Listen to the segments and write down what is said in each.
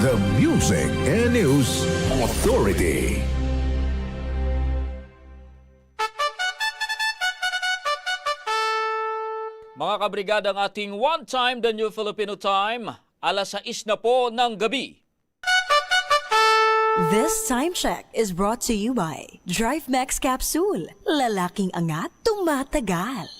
The Music and News Authority. Mga kabrigada ang ating one time the new Filipino time, alas 6 na po ng gabi. This time check is brought to you by Drive Max Capsule. Lalaking angat, tumatagal.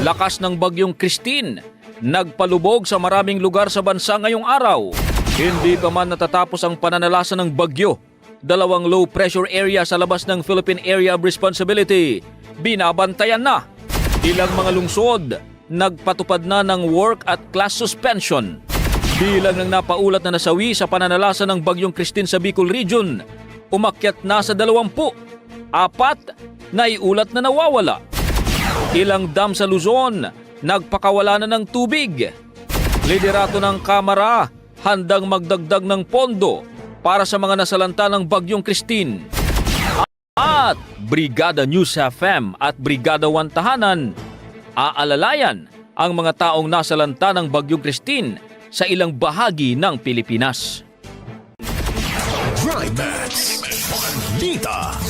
lakas ng bagyong Christine, nagpalubog sa maraming lugar sa bansa ngayong araw. Hindi pa man natatapos ang pananalasa ng bagyo. Dalawang low pressure area sa labas ng Philippine Area of Responsibility. Binabantayan na. Ilang mga lungsod, nagpatupad na ng work at class suspension. Bilang ng napaulat na nasawi sa pananalasa ng bagyong Christine sa Bicol Region, umakyat na sa dalawampu. Apat, naiulat na nawawala. Ilang dam sa Luzon, nagpakawala na ng tubig. Liderato ng Kamara, handang magdagdag ng pondo para sa mga nasalanta ng bagyong Christine. At Brigada News FM at Brigada One Tahanan, aalalayan ang mga taong nasalanta ng bagyong Christine sa ilang bahagi ng Pilipinas. Drive Max. Balita.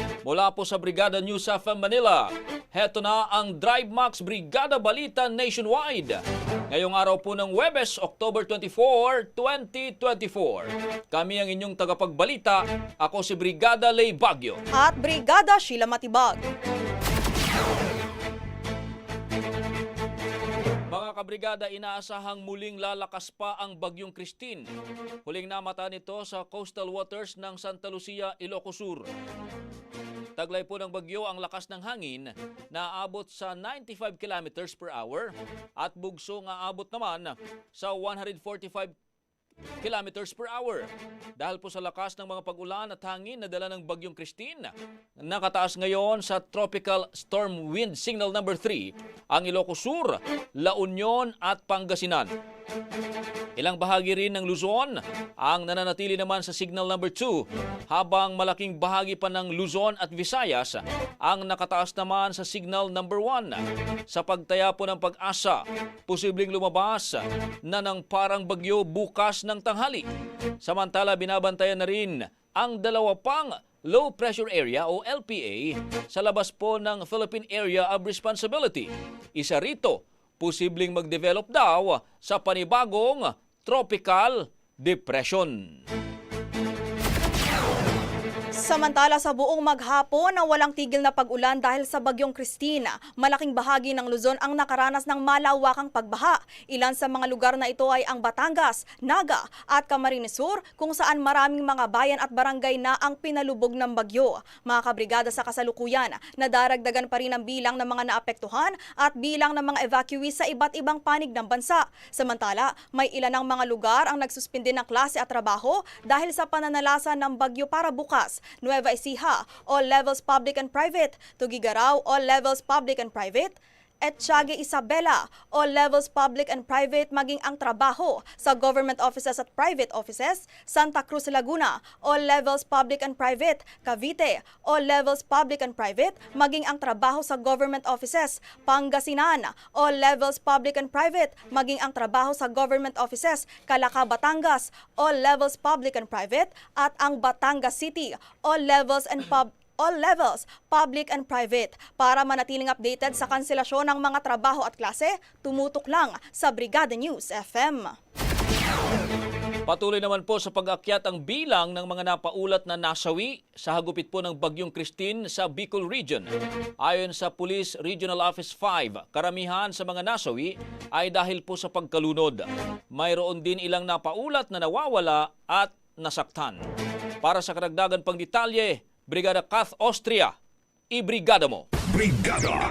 Mula po sa Brigada News FM Manila, heto na ang Drive Max Brigada Balita Nationwide. Ngayong araw po ng Webes, October 24, 2024. Kami ang inyong tagapagbalita. Ako si Brigada Lay Bagyo. at Brigada Sheila Matibag. Mga kabrigada, inaasahang muling lalakas pa ang bagyong Christine. Huling namata nito sa coastal waters ng Santa Lucia, Ilocos Sur. Taglay po ng bagyo ang lakas ng hangin na aabot sa 95 kilometers per hour at bugso nga abot naman sa 145 kilometers per hour. Dahil po sa lakas ng mga pag-ulan at hangin na dala ng bagyong Christine, nakataas ngayon sa Tropical Storm Wind Signal number 3 ang Ilocos Sur, La Union at Pangasinan. Ilang bahagi rin ng Luzon ang nananatili naman sa signal number 2 habang malaking bahagi pa ng Luzon at Visayas ang nakataas naman sa signal number 1. Sa pagtaya po ng pag-asa, posibleng lumabas na ng parang bagyo bukas ng tanghali. Samantala binabantayan na rin ang dalawa pang low pressure area o LPA sa labas po ng Philippine Area of Responsibility. Isa rito posibleng mag-develop daw sa panibagong tropical depression. Samantala sa buong maghapon na walang tigil na pag-ulan dahil sa bagyong Christina, malaking bahagi ng Luzon ang nakaranas ng malawakang pagbaha. Ilan sa mga lugar na ito ay ang Batangas, Naga at Camarines Sur kung saan maraming mga bayan at barangay na ang pinalubog ng bagyo. Mga kabrigada sa kasalukuyan, nadaragdagan pa rin ang bilang ng mga naapektuhan at bilang ng mga evacuees sa iba't ibang panig ng bansa. Samantala, may ilan ng mga lugar ang nagsuspindi ng klase at trabaho dahil sa pananalasa ng bagyo para bukas. Nueva Ecija, all levels public and private. Tugigaraw, all levels public and private. At Tiague Isabela, all levels public and private maging ang trabaho sa government offices at private offices. Santa Cruz, Laguna, all levels public and private. Cavite, all levels public and private maging ang trabaho sa government offices. Pangasinan, all levels public and private maging ang trabaho sa government offices. Calaca, Batangas, all levels public and private. At ang Batangas City, all levels and pub all levels, public and private. Para manatiling updated sa kanselasyon ng mga trabaho at klase, tumutok lang sa Brigada News FM. Patuloy naman po sa pag-akyat ang bilang ng mga napaulat na nasawi sa hagupit po ng Bagyong Christine sa Bicol Region. Ayon sa Police Regional Office 5, karamihan sa mga nasawi ay dahil po sa pagkalunod. Mayroon din ilang napaulat na nawawala at nasaktan. Para sa karagdagan pang detalye, Brigada Kath Austria, ibrigada mo. Brigada.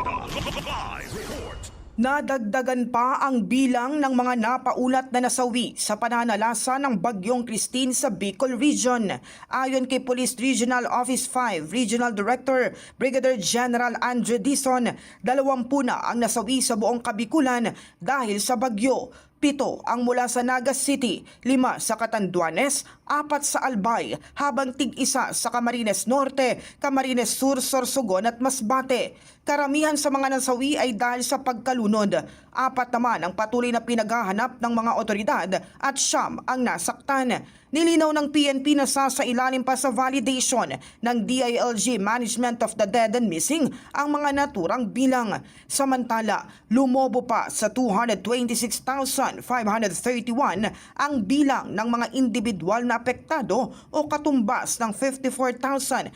Live report. Nadagdagan pa ang bilang ng mga napaulat na nasawi sa pananalasa ng Bagyong Christine sa Bicol Region. Ayon kay Police Regional Office 5 Regional Director Brigadier General Andre Dison, dalawampu na ang nasawi sa buong Kabikulan dahil sa bagyo. Pito ang mula sa Nagas City, lima sa Catanduanes, apat sa Albay, habang tig-isa sa Camarines Norte, Camarines Sur, Sorsogon at Masbate. Karamihan sa mga nasawi ay dahil sa pagkalunod. Apat naman ang patuloy na pinaghahanap ng mga otoridad at siyam ang nasaktan. Nilinaw ng PNP na sasailalim pa sa validation ng DILG Management of the Dead and Missing ang mga naturang bilang. Samantala, lumobo pa sa 226,531 ang bilang ng mga individual na apektado o katumbas ng 54,882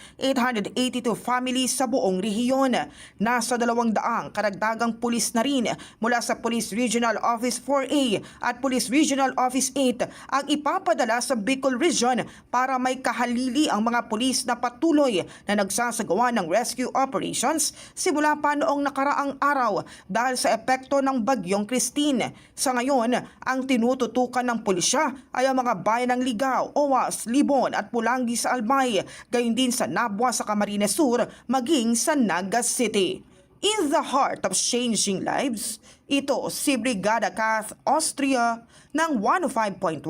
families sa buong rehiyon. Nasa dalawang daang karagdagang pulis na rin mula sa Police Regional Office 4A at Police Regional Office 8 ang ipapadala sa Bicol Region para may kahalili ang mga pulis na patuloy na nagsasagawa ng rescue operations simula pa noong nakaraang araw dahil sa epekto ng bagyong Christine. Sa ngayon, ang tinututukan ng pulisya ay ang mga bayan ng Ligaw, Owas, Libon at Pulangi sa Albay, gayon din sa Nabwa sa Camarines Sur, maging sa Naga City. In the heart of changing lives, ito si Brigada Kath Austria ng 105.1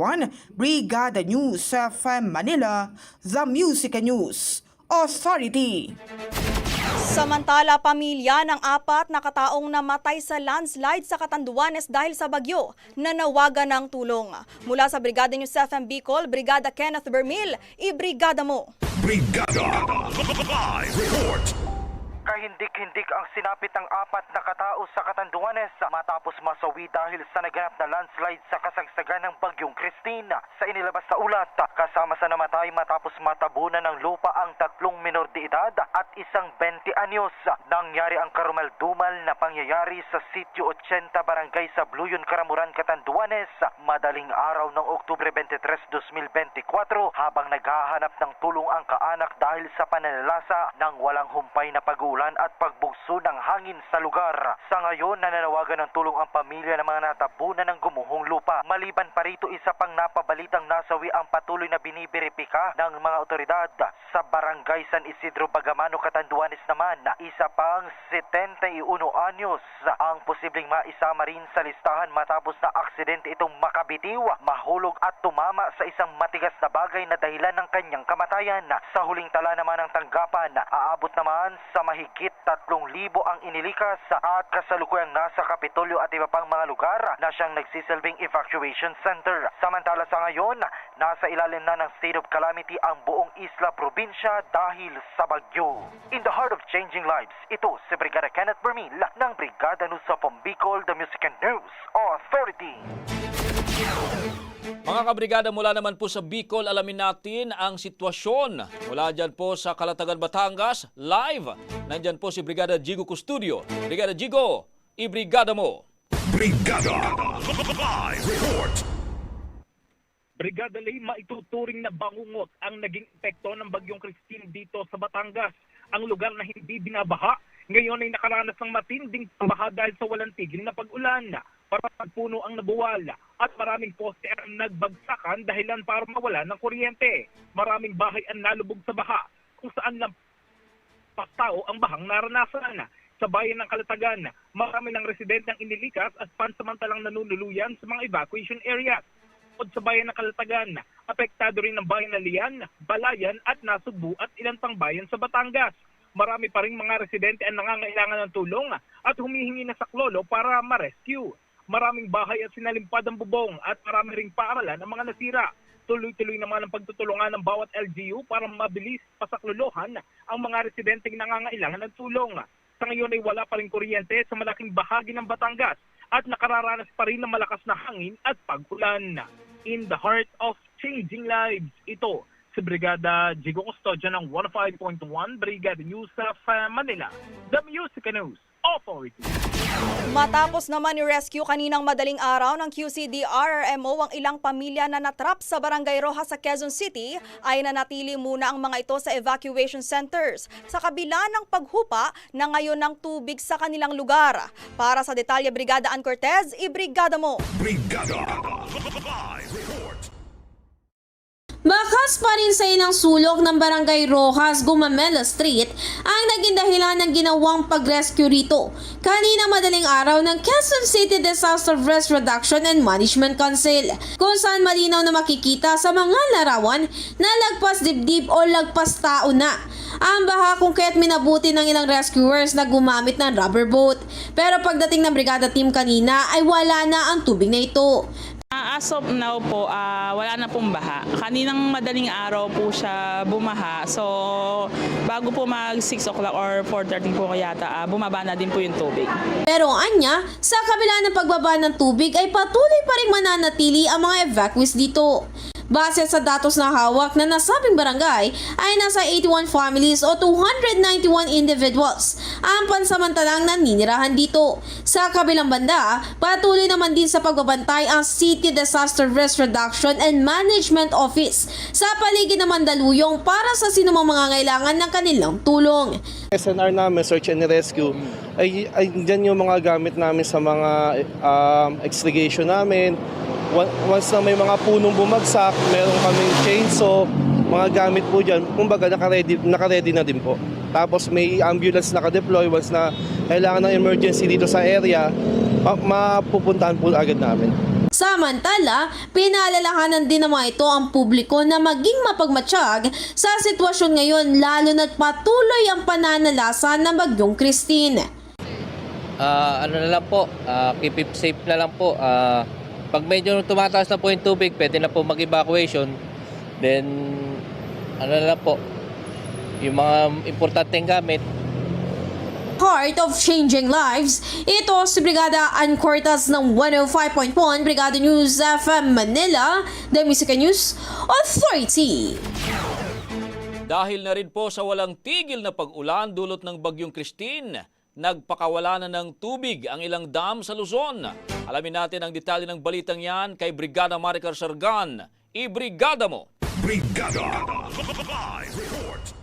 Brigada News FM Manila, The Music News Authority. Samantala, pamilya ng apat na kataong namatay sa landslide sa Catanduanes dahil sa bagyo, nanawagan ng tulong. Mula sa Brigada News FM Bicol, Brigada Kenneth Bermil, ibrigada mo. Brigada. Live report. Kahit kahindik-hindik ang sinapit ng apat na katao sa Katanduanes matapos masawi dahil sa naganap na landslide sa kasagsagan ng bagyong Christine. Sa inilabas na ulat, kasama sa namatay matapos matabunan ng lupa ang tatlong minor de edad at isang 20 anyos. Nangyari ang karumal-dumal na pangyayari sa Sitio 80 Barangay sa Bluyon, Karamuran, Katanduanes madaling araw ng Oktubre 23, 2024 habang naghahanap ng tulong ang kaanak dahil sa pananalasa ng walang humpay na pag-uulan at pagbugso ng hangin sa lugar. Sa ngayon, nananawagan ng tulong ang pamilya ng mga natabunan ng gumuhong lupa. Maliban pa rito, isa pang napabalitang nasawi ang patuloy na binibiripika ng mga otoridad sa Barangay San Isidro Bagamano, Catanduanes naman. Isa pang 71 anyos ang posibleng maisama rin sa listahan matapos na aksidente itong makabitiw, mahulog at tumama sa isang matigas na bagay na dahilan ng kanyang kamatayan. Sa huling tala naman ng tanggapan, aabot naman sa mahigit 3,000 ang inilikas at kasalukuyang nasa Kapitolyo at iba pang mga lugar na siyang nagsisilbing evacuation center. Samantala sa ngayon, nasa ilalim na ng state of calamity ang buong isla probinsya dahil sa bagyo. In the heart of changing lives, ito si Brigada Kenneth Bermil ng Brigada News sa Pombicol, the Music and News Authority. Mga kabrigada mula naman po sa Bicol, alamin natin ang sitwasyon. Mula dyan po sa Kalatagan, Batangas, live. Nandyan po si Brigada Jigo Custudio. Brigada Jigo, ibrigada mo. Brigada Live Report. Brigada Lima ituturing na bangungot ang naging epekto ng bagyong Christine dito sa Batangas. Ang lugar na hindi binabaha, ngayon ay nakaranas ng matinding baha dahil sa walang tigil na pag-ulan. Para puno ang nabuwal at maraming poste ang nagbagsakan dahilan para mawala ng kuryente. Maraming bahay ang nalubog sa baha kung saan lang pastao ang bahang naranasan. Sa bayan ng Kalatagan, marami ng residente ang inilikas at pansamantalang nanunuluyan sa mga evacuation areas. Bukod sa bayan ng Kalatagan, apektado rin ang bayan ng Lian, Balayan at Nasugbu at ilan pang bayan sa Batangas. Marami pa rin mga residente ang nangangailangan ng tulong at humihingi na sa klolo para ma-rescue. Maraming bahay at sinalimpad ang bubong at marami ring paaralan ang mga nasira. Tuloy-tuloy naman ang pagtutulungan ng bawat LGU para mabilis pasaklolohan ang mga residenteng nangangailangan ng tulong. Sa ngayon ay wala pa rin kuryente sa malaking bahagi ng Batangas at nakararanas pa rin ng malakas na hangin at pag-ulan. In the heart of changing lives, ito si Brigada Jigo Custodio ng 105.1 Brigada News uh, Manila, The Music News Authority. Matapos naman ni-rescue kaninang madaling araw ng QCD-RRMO ang ilang pamilya na natrap sa Barangay Rojas sa Quezon City, ay nanatili muna ang mga ito sa evacuation centers sa kabila ng paghupa na ngayon ng tubig sa kanilang lugar. Para sa detalye, Brigada Ann Cortez, ibrigada mo! Brigada Live Report. Bakas pa rin sa ilang sulok ng Barangay Rojas, Gumamela Street ang naging dahilan ng ginawang pag-rescue rito. Kanina madaling araw ng Quezon City Disaster Risk Reduction and Management Council kung saan malinaw na makikita sa mga larawan na lagpas dibdib o lagpas tao na. Ang baha kung kaya't minabuti ng ilang rescuers na gumamit ng rubber boat. Pero pagdating ng brigada team kanina ay wala na ang tubig na ito. Ah, As of now po, ah, wala na pong baha. Kaninang madaling araw po siya bumaha. So, bago po mag 6 o'clock or 4.30 po yata, ah, bumaba na din po yung tubig. Pero anya, sa kabila ng pagbaba ng tubig ay patuloy pa rin mananatili ang mga evacuees dito. Base sa datos na hawak na nasabing barangay ay nasa 81 families o 291 individuals ang pansamantalang naninirahan dito. Sa kabilang banda, patuloy naman din sa pagbabantay ang City Disaster Risk Reduction and Management Office sa paligid ng Mandaluyong para sa sinumang mga kailangan ng kanilang tulong. SNR namin, search and rescue, ay, ay dyan yung mga gamit namin sa mga um, extrication namin. Wa- Once na may mga punong bumagsak, meron kaming chainsaw, mga gamit po dyan, kumbaga naka-ready, naka-ready na din po. Tapos may ambulance naka-deploy once na kailangan ng emergency dito sa area, ma- mapupuntahan po agad namin. Samantala, pinaalalahanan din naman ito ang publiko na maging mapagmatsyag sa sitwasyon ngayon lalo na't patuloy ang pananalasa ng bagyong Christine. Ah, ano na lang po, ah, keep it safe na lang po. Ah, pag medyo tumataas na po yung tubig, pwede na po mag-evacuation. Then, ano na po, yung mga importanteng gamit, Heart of Changing Lives. Ito si Brigada Ann Cortas ng 105.1 Brigada News FM Manila, The Music News Authority. Dahil na rin po sa walang tigil na pag-ulan dulot ng bagyong Christine, nagpakawala na ng tubig ang ilang dam sa Luzon. Alamin natin ang detalye ng balitang yan kay Brigada Maricar Sargan. I-brigada mo! Brigada. Live report.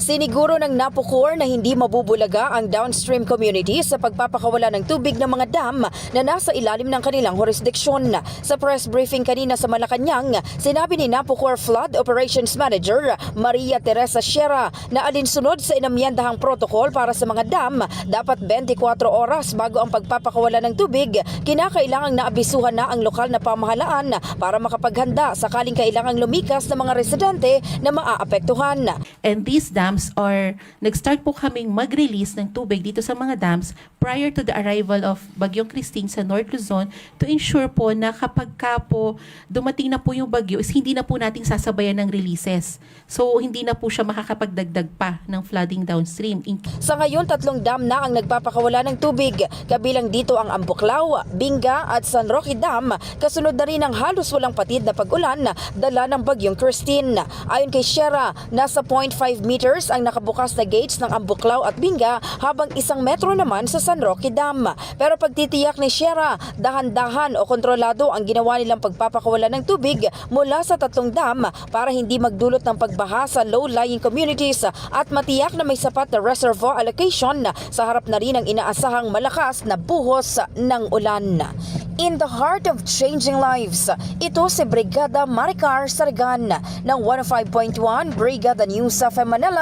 Siniguro ng Napocor na hindi mabubulaga ang downstream community sa pagpapakawala ng tubig ng mga dam na nasa ilalim ng kanilang jurisdiksyon. Sa press briefing kanina sa Malacanang, sinabi ni Napocor Flood Operations Manager Maria Teresa Sierra na alinsunod sa inamyandahang protocol para sa mga dam, dapat 24 oras bago ang pagpapakawala ng tubig, kinakailangang naabisuhan na ang lokal na pamahalaan para makapaghanda sakaling kailangang lumikas ng mga residente na maaapektuhan. And these dams are, nag-start po kaming mag-release ng tubig dito sa mga dams prior to the arrival of Bagyong Christine sa North Luzon to ensure po na kapag ka po dumating na po yung bagyo is hindi na po nating sasabayan ng releases. So hindi na po siya makakapagdagdag pa ng flooding downstream. In- Sa ngayon, tatlong dam na ang nagpapakawala ng tubig. Kabilang dito ang Ambuklaw, Binga at San Roque Dam. Kasunod na rin ang halos walang patid na pag-ulan dala ng bagyong Christine. Ayon kay Shera, nasa 0.5 meters ang nakabukas na gates ng Ambuklaw at Binga habang isang metro naman sa San Roque Dam. Pero pagtitiyak ni Shera, dahan-dahan o kontrolado ang ginawa nilang pagpapakawala ng tubig mula sa tatlong dam para hindi magdulot ng pagbaha sa low-lying communities at matiyak na may sapat na reservoir allocation sa harap na rin ang inaasahang malakas na buhos ng ulan. In the heart of changing lives, ito si Brigada Maricar Sargan ng 105.1 Brigada News of Manila,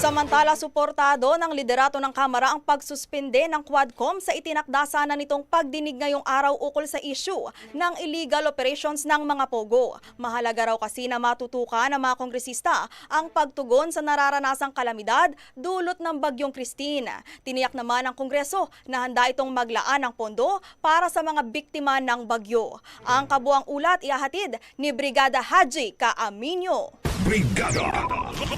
Samantala, suportado ng liderato ng Kamara ang pagsuspende ng Quadcom sa itinakda sana nitong pagdinig ngayong araw ukol sa issue ng illegal operations ng mga pogo. Mahalaga raw kasi na matutukan ng mga kongresista ang pagtugon sa nararanasang kalamidad dulot ng bagyong Christine. Tiniyak naman ng Kongreso na handa itong maglaan ng pondo para sa mga biktima ng bagyo. Ang kabuang ulat ihahatid ni Brigada Haji Kaaminyo. Brigada.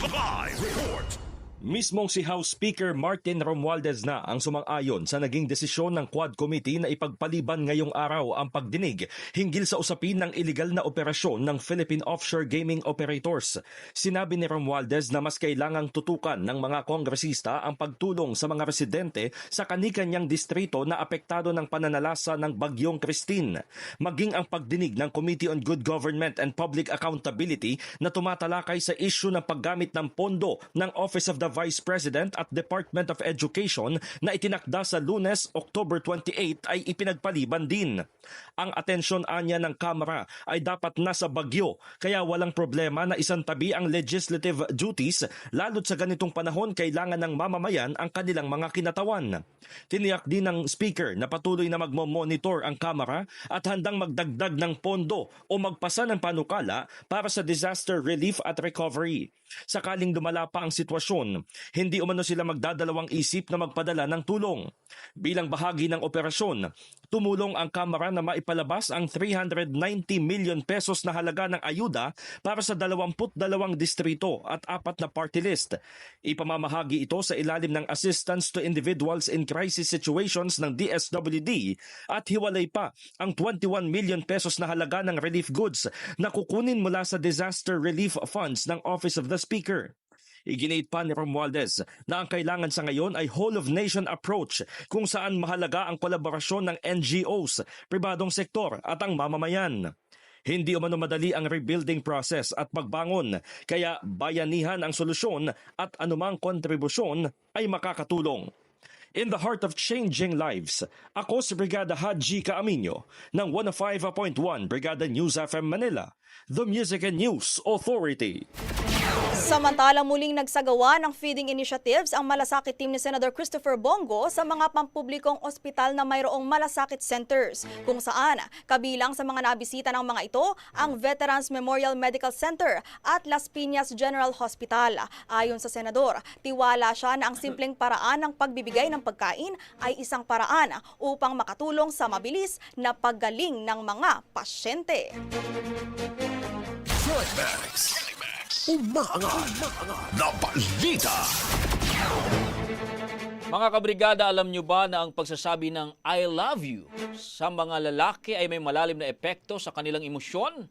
Live report. Mismong si House Speaker Martin Romualdez na ang sumang-ayon sa naging desisyon ng Quad Committee na ipagpaliban ngayong araw ang pagdinig hinggil sa usapin ng iligal na operasyon ng Philippine Offshore Gaming Operators. Sinabi ni Romualdez na mas kailangang tutukan ng mga kongresista ang pagtulong sa mga residente sa kanikanyang distrito na apektado ng pananalasa ng Bagyong Christine. Maging ang pagdinig ng Committee on Good Government and Public Accountability na tumatalakay sa issue ng paggamit ng pondo ng Office of the Vice President at Department of Education na itinakda sa lunes, October 28 ay ipinagpaliban din. Ang atensyon anya ng Kamara ay dapat nasa bagyo kaya walang problema na isantabi ang legislative duties lalo't sa ganitong panahon kailangan ng mamamayan ang kanilang mga kinatawan. Tiniyak din ng Speaker na patuloy na magmo-monitor ang Kamara at handang magdagdag ng pondo o magpasa ng panukala para sa disaster relief at recovery. Sakaling dumala pa ang sitwasyon, hindi umano sila magdadalawang isip na magpadala ng tulong. Bilang bahagi ng operasyon, tumulong ang Kamara na maipalabas ang 390 million pesos na halaga ng ayuda para sa 22 distrito at apat na party list. Ipamamahagi ito sa ilalim ng Assistance to Individuals in Crisis Situations ng DSWD at hiwalay pa ang 21 million pesos na halaga ng relief goods na kukunin mula sa Disaster Relief Funds ng Office of the Speaker. Iginit pa ni Romualdez na ang kailangan sa ngayon ay whole-of-nation approach kung saan mahalaga ang kolaborasyon ng NGOs, pribadong sektor at ang mamamayan. Hindi umano madali ang rebuilding process at pagbangon, kaya bayanihan ang solusyon at anumang kontribusyon ay makakatulong. In the heart of changing lives, ako si Brigada Haji Kaaminyo ng 105.1 Brigada News FM Manila, the Music and News Authority. Samantala muling nagsagawa ng feeding initiatives ang malasakit team ni Senator Christopher Bongo sa mga pampublikong ospital na mayroong malasakit centers kung saan kabilang sa mga nabisita ng mga ito ang Veterans Memorial Medical Center at Las Piñas General Hospital. Ayon sa senador, tiwala siya na ang simpleng paraan ng pagbibigay ng pagkain ay isang paraan upang makatulong sa mabilis na pagaling ng mga pasyente. Max. Umaangat na balita. Mga kabrigada, alam nyo ba na ang pagsasabi ng I love you sa mga lalaki ay may malalim na epekto sa kanilang emosyon?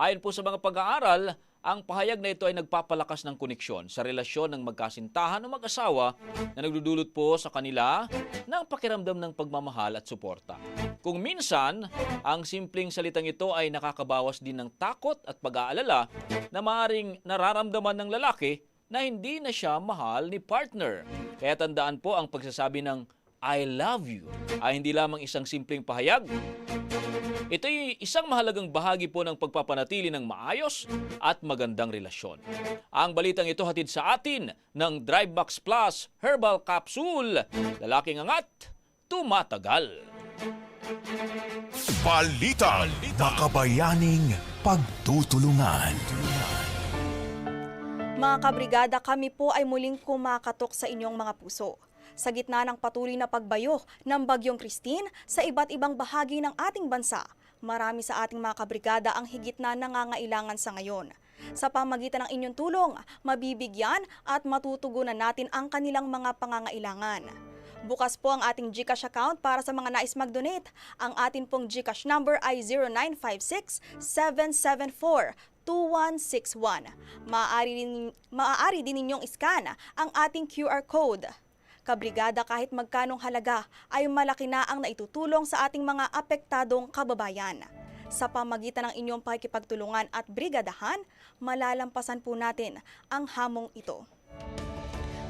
Ayon po sa mga pag-aaral, ang pahayag na ito ay nagpapalakas ng koneksyon sa relasyon ng magkasintahan o mag-asawa na nagdudulot po sa kanila ng pakiramdam ng pagmamahal at suporta. Kung minsan, ang simpleng salitang ito ay nakakabawas din ng takot at pag-aalala na maaaring nararamdaman ng lalaki na hindi na siya mahal ni partner. Kaya tandaan po ang pagsasabi ng I love you ay hindi lamang isang simpleng pahayag. Ito'y isang mahalagang bahagi po ng pagpapanatili ng maayos at magandang relasyon. Ang balitang ito hatid sa atin ng Drivebox Plus Herbal Capsule. Lalaking angat, tumatagal. Balita. Makabayaning pagtutulungan. Mga kabrigada, kami po ay muling kumakatok sa inyong mga puso. Sa gitna ng patuloy na pagbayo ng Bagyong Christine sa iba't ibang bahagi ng ating bansa, marami sa ating mga kabrigada ang higit na nangangailangan sa ngayon. Sa pamagitan ng inyong tulong, mabibigyan at matutugunan natin ang kanilang mga pangangailangan. Bukas po ang ating GCash account para sa mga nais mag-donate. Ang atin pong GCash number ay 0956-774-2161. Maaari din, maaari din ninyong iskan ang ating QR code. Kabrigada kahit magkanong halaga ay malaki na ang naitutulong sa ating mga apektadong kababayan. Sa pamagitan ng inyong pakikipagtulungan at brigadahan, malalampasan po natin ang hamong ito.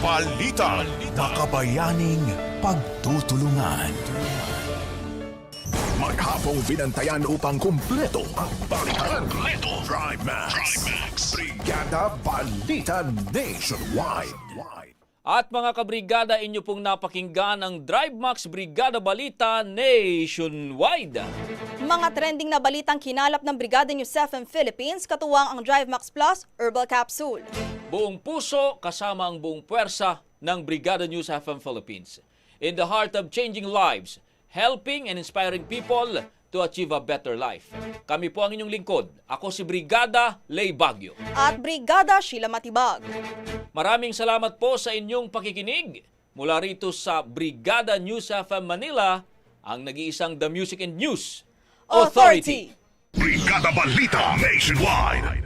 Balita. Makabayaning pagtutulungan. Maghapong binantayan upang kumpleto ang balitan. Drive Max. Brigada Balita Nationwide. At mga kabrigada, inyo pong napakinggan ang DriveMax Brigada Balita Nationwide. Mga trending na balitang kinalap ng Brigada News FM Philippines, katuwang ang Drive Max Plus Herbal Capsule. Buong puso kasama ang buong puwersa ng Brigada News FM Philippines. In the heart of changing lives, helping and inspiring people to achieve a better life. Kami po ang inyong lingkod. Ako si Brigada Lay Bagyo. At Brigada Sheila Matibag. Maraming salamat po sa inyong pakikinig. Mula rito sa Brigada News FM Manila, ang nag-iisang The Music and News Authority. Brigada Balita Nationwide.